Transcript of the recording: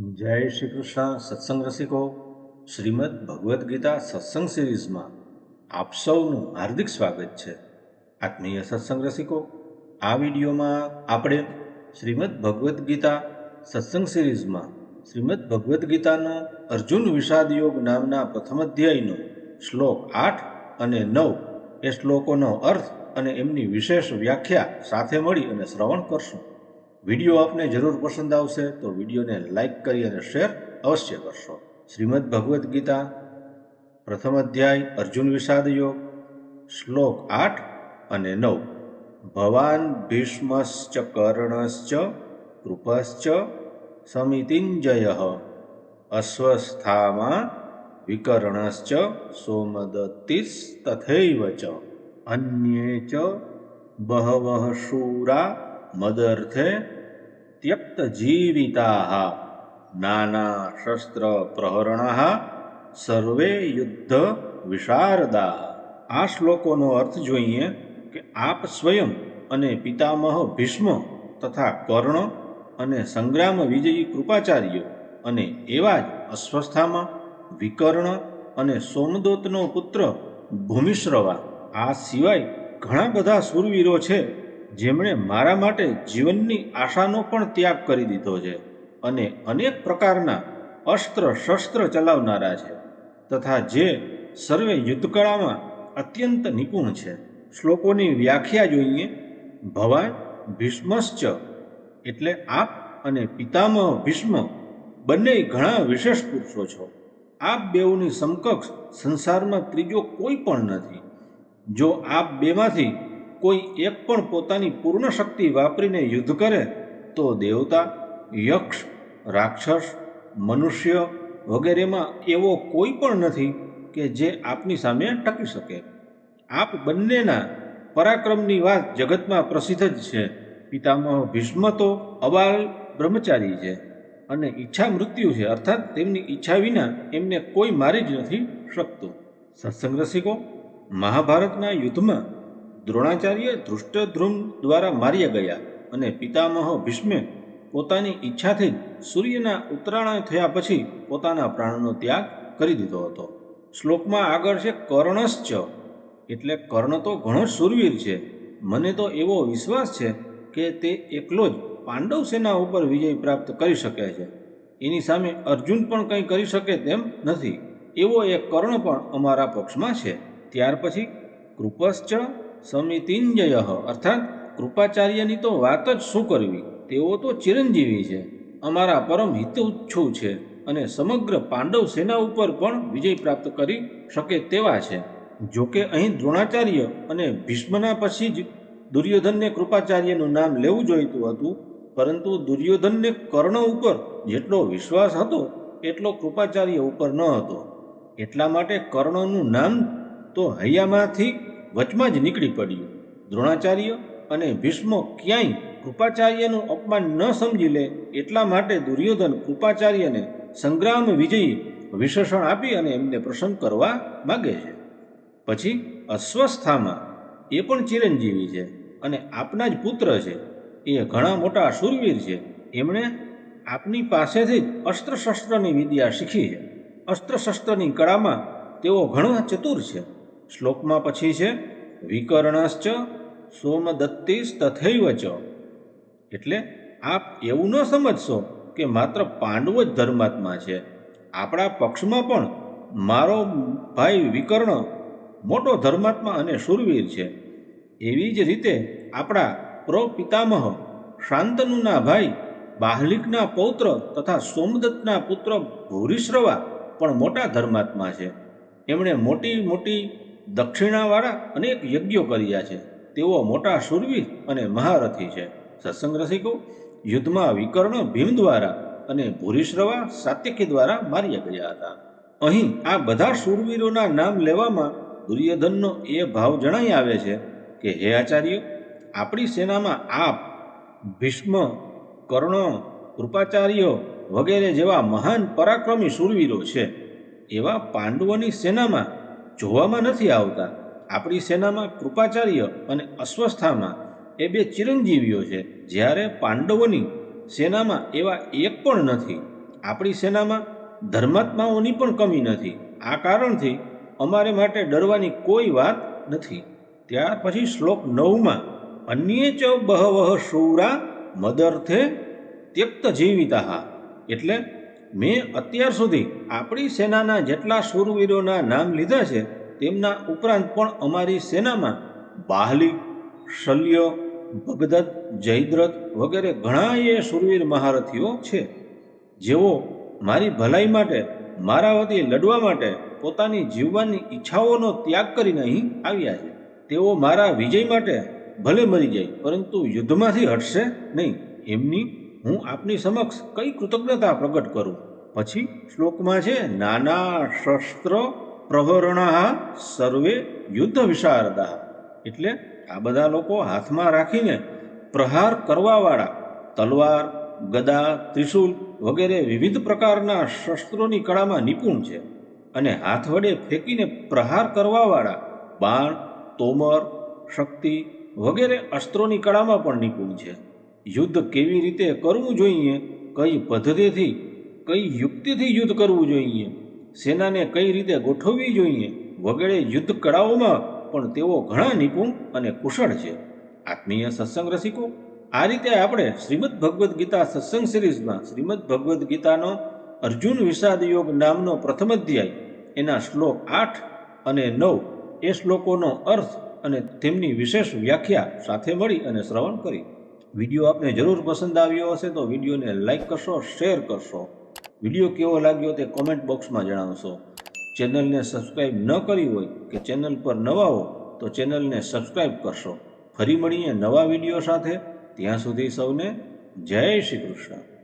જય શ્રી કૃષ્ણ સત્સંગ રસિકો, શ્રીમદ ભગવદ્ ગીતા સત્સંગ સિરીઝમાં આપ સૌનું હાર્દિક સ્વાગત છે. આત્મીય સત્સંગ રસિકો, આ વિડીયોમાં આપણે શ્રીમદ ભગવદ્ ગીતા સત્સંગ સિરીઝમાં શ્રીમદ ભગવદ્ ગીતાનો અર્જુન વિષાદ યોગ નામના પ્રથમ અધ્યાયનો શ્લોક આઠ અને નવ એ શ્લોકોનો અર્થ અને એમની વિશેષ વ્યાખ્યા સાથે મળી અને શ્રવણ કરશું. વીડિયો આપને જરૂર પસંદ આવશે તો વિડીયોને લાઇક કરી અને શેર અવશ્ય કરશો. શ્રીમદ ભગવદ્ ગીતા, પ્રથમ અધ્યાય, અર્જુન વિષાદ યોગ, શ્લોક આઠ અને નવ. ભવાન ભીષ્મશ્ચ કર્ણશ્ચ કૃપશ્ચ સમિતિંજય અસ્વસ્થામાં વિકર્ણશ્ચ સોમદત્તિસ્તથૈવ ચ. અન્યે ચ બહવઃ શૂરા મદર્થે ત્યક્તજીવિતાः પ્રહરણા સર્વે યુદ્ધ વિશારદા આ શ્લોકોનો અર્થ જોઈએ કે આપ સ્વયં અને પિતામહ ભીષ્મ તથા કર્ણ અને સંગ્રામ વિજયી કૃપાચાર્ય અને એવા જ અસ્વસ્થામાં, વિકર્ણ અને સોમદોતનો પુત્ર ભૂમિશ્રવા આ સિવાય ઘણા બધા સુરવીરો છે જેમણે મારા માટે જીવનની આશાનો પણ ત્યાગ કરી દીધો છે અને અનેક પ્રકારના અસ્ત્ર શસ્ત્ર ચલાવનારા છે તથા જે સર્વે યુદ્ધકળામાં અત્યંત નિપુણ છે. શ્લોકોની વ્યાખ્યા જોઈએ. ભવાન ભીષ્મશ્ચ. એટલે આપ અને પિતામહ ભીષ્મ બંને ઘણા વિશેષ પુરુષો છો. આપ બેઉની સમકક્ષ સંસારમાં ત્રીજો કોઈ પણ નથી. જો આપ બેમાંથી કોઈ એક પણ પોતાની પૂર્ણ શક્તિ વાપરીને યુદ્ધ કરે, તો દેવતા, યક્ષ, રાક્ષસ, મનુષ્ય વગેરેમાં એવો કોઈ પણ નથી કે જે આપની સામે ટકી શકે. આપ બંનેના પરાક્રમની વાત જગતમાં પ્રસિદ્ધ જ છે. પિતામહ ભીષ્મ તો અબાલ બ્રહ્મચારી છે અને ઈચ્છા મૃત્યુ છે, અર્થાત તેમની ઈચ્છા વિના એમને કોઈ મારી જ નથી શકતું. સત્સંગ રસિકો, મહાભારતના યુદ્ધમાં દ્રોણાચાર્ય ધૃષ્ટધ્રુમ દ્વારા માર્યા ગયા અને પિતામહ ભીષ્મે પોતાની ઈચ્છાથી સૂર્યના ઉત્તરાયણ થયા પછી પોતાના પ્રાણનો ત્યાગ કરી દીધો હતો. શ્લોકમાં આગળ છે, કર્ણશ્ચ. એટલે કર્ણ તો ઘણો જ શૂરવીર છે. મને તો એવો વિશ્વાસ છે કે તે એકલો જ પાંડવ સેના ઉપર વિજય પ્રાપ્ત કરી શકે છે. એની સામે અર્જુન પણ કંઈ કરી શકે તેમ નથી. એવો એક કર્ણ પણ અમારા પક્ષમાં છે. ત્યાર પછી કૃપશ્ચ સમિતિંજય. અર્થાત કૃપાચાર્યની તો વાત જ શું કરવી? તેઓ તો ચિરંજીવી છે. અમારા પરમ હિતોચ્છુ છે અને સમગ્ર પાંડવ સેના ઉપર પણ વિજય પ્રાપ્ત કરી શકે તેવા છે. જોકે અહીં દ્રોણાચાર્ય અને ભીષ્મના પછી જ દુર્યોધનને કૃપાચાર્યનું નામ લેવું જોઈતું હતું, પરંતુ દુર્યોધનને કર્ણ ઉપર જેટલો વિશ્વાસ હતો, એટલો કૃપાચાર્ય ઉપર ન હતો. એટલા માટે કર્ણનું નામ તો હૈયામાંથી વચમાં જ નીકળી પડ્યું. દ્રોણાચાર્ય અને ભીષ્મ ક્યાંય કૃપાચાર્યનું અપમાન ન સમજી લે એટલા માટે દુર્યોધન કૃપાચાર્યને સંગ્રામ વિજયી વિશેષણ આપી અને એમને પ્રસન્ન કરવા માગે છે. પછી અસ્વસ્થામાં એ પણ ચિરંજીવી છે અને આપના જ પુત્ર છે. એ ઘણા મોટા શૂરવીર છે. એમણે આપની પાસેથી જ અસ્ત્રશસ્ત્રની વિદ્યા શીખી છે. અસ્ત્રશસ્ત્રની કળામાં તેઓ ઘણા ચતુર છે. શ્લોકમાં પછી છે, વિકર્ણશ્ચ સોમદત્તિશ તથૈવ ચ એટલે આપ એવું ન સમજશો કે માત્ર પાંડવો જ ધર્માત્મા છે. આપણા પક્ષમાં પણ મારો ભાઈ વિકર્ણ મોટો ધર્માત્મા અને શૂરવીર છે. એવી જ રીતે આપણા પ્રપિતામહ શાંતનુના ભાઈ, બાહલિકના પૌત્ર તથા સોમદત્તના પુત્ર ભૂરિશ્રવા પણ મોટા ધર્માત્મા છે. એમણે મોટી મોટી દક્ષિણાવાળા અનેક યજ્ઞો કર્યા છે. તેઓ મોટા શૂરવીર અને મહારથી છે. સત્સંગ રસિકો, યુદ્ધમાં વિકર્ણ ભીમ દ્વારા અને ભૂરિશ્રવા સાત્યકી દ્વારા માર્યા ગયા હતા. અહીં આ બધા શૂરવીરોના નામ લેવામાં દુર્યોધનનો એ ભાવ જણાઈ આવે છે કે, હે આચાર્ય, આપણી સેનામાં આપ, ભીષ્મ, કર્ણ, કૃપાચાર્ય વગેરે જેવા મહાન પરાક્રમી શૂરવીરો છે. એવા પાંડવોની સેનામાં જોવામાં નથી આવતા. આપણી સેનામાં કૃપાચાર્ય અને અસ્વસ્થામાં એ બે ચિરંજીવીઓ છે. જ્યારે પાંડવોની સેનામાં એવા એક પણ નથી. આપણી સેનામાં ધર્માત્માઓની પણ કમી નથી. આ કારણથી અમારે માટે ડરવાની કોઈ વાત નથી. ત્યાર પછી શ્લોક નવમાં, અન્ય ચ બહવઃ શૂરા મદર્થે ત્યક્ત જીવિતા એટલે મેં અત્યાર સુધી આપણી સેનાના જેટલા શૂરવીરોના નામ લીધા છે, તેમના ઉપરાંત પણ અમારી સેનામાં બાહલી, શલ્ય, ભગદત્ત, જયદ્રથ વગેરે ઘણા એ શૂરવીર મહારથીઓ છે. જેઓ મારી ભલાઈ માટે, મારા વતી લડવા માટે પોતાની જીવવાની ઈચ્છાઓનો ત્યાગ કરીને અહીં આવ્યા છે. તેઓ મારા વિજય માટે ભલે મરી જાય, પરંતુ યુદ્ધમાંથી હટશે નહીં. એમની હું આપની સમક્ષ કઈ કૃતજ્ઞતા પ્રગટ કરું? પછી શ્લોકમાં છે, નાના શસ્ત્ર પ્રહરણા સર્વે યુદ્ધ વિશારદા એટલે આ બધા લોકો હાથમાં રાખીને પ્રહાર કરવાવાળા, તલવાર, ગદા, ત્રિશૂલ વગેરે વિવિધ પ્રકારના શસ્ત્રોની કળામાં નિપુણ છે અને હાથ વડે ફેંકીને પ્રહાર કરવાવાળા, બાણ, તોમર, શક્તિ વગેરે અસ્ત્રોની કળામાં પણ નિપુણ છે. યુદ્ધ કેવી રીતે કરવું જોઈએ, કઈ પદ્ધતિથી, કઈ યુક્તિથી યુદ્ધ કરવું જોઈએ, સેનાને કઈ રીતે ગોઠવવી જોઈએ, વગેરે યુદ્ધ કળાઓમાં પણ તેઓ ઘણા નિપુણ અને કુશળ છે. આત્મીય સત્સંગ રસિકો, આ રીતે આપણે શ્રીમદ ભગવદ્ ગીતા સત્સંગ સિરીઝમાં શ્રીમદ ભગવદ્ ગીતાનો અર્જુન વિષાદ યોગ નામનો પ્રથમ અધ્યાય, એના શ્લોક આઠ અને નવ, એ શ્લોકોનો અર્થ અને તેમની વિશેષ વ્યાખ્યા સાથે મળી અને શ્રવણ કરી. વીડિયો આપને જરૂર પસંદ આવ્યો હશે તો વિડીયોને લાઇક કરશો શેર કરશો. વીડિયો કેવો લાગ્યો તે કોમેન્ટ બોક્સમાં જણાવશો. ચેનલને સબસ્ક્રાઈબ ન કરી હોય કે ચેનલ પર નવા હો, તો ચેનલને સબસ્ક્રાઈબ કરશો. ફરી મળીએ નવા વીડિયો સાથે. ત્યાં સુધી સૌને જય શ્રી કૃષ્ણ.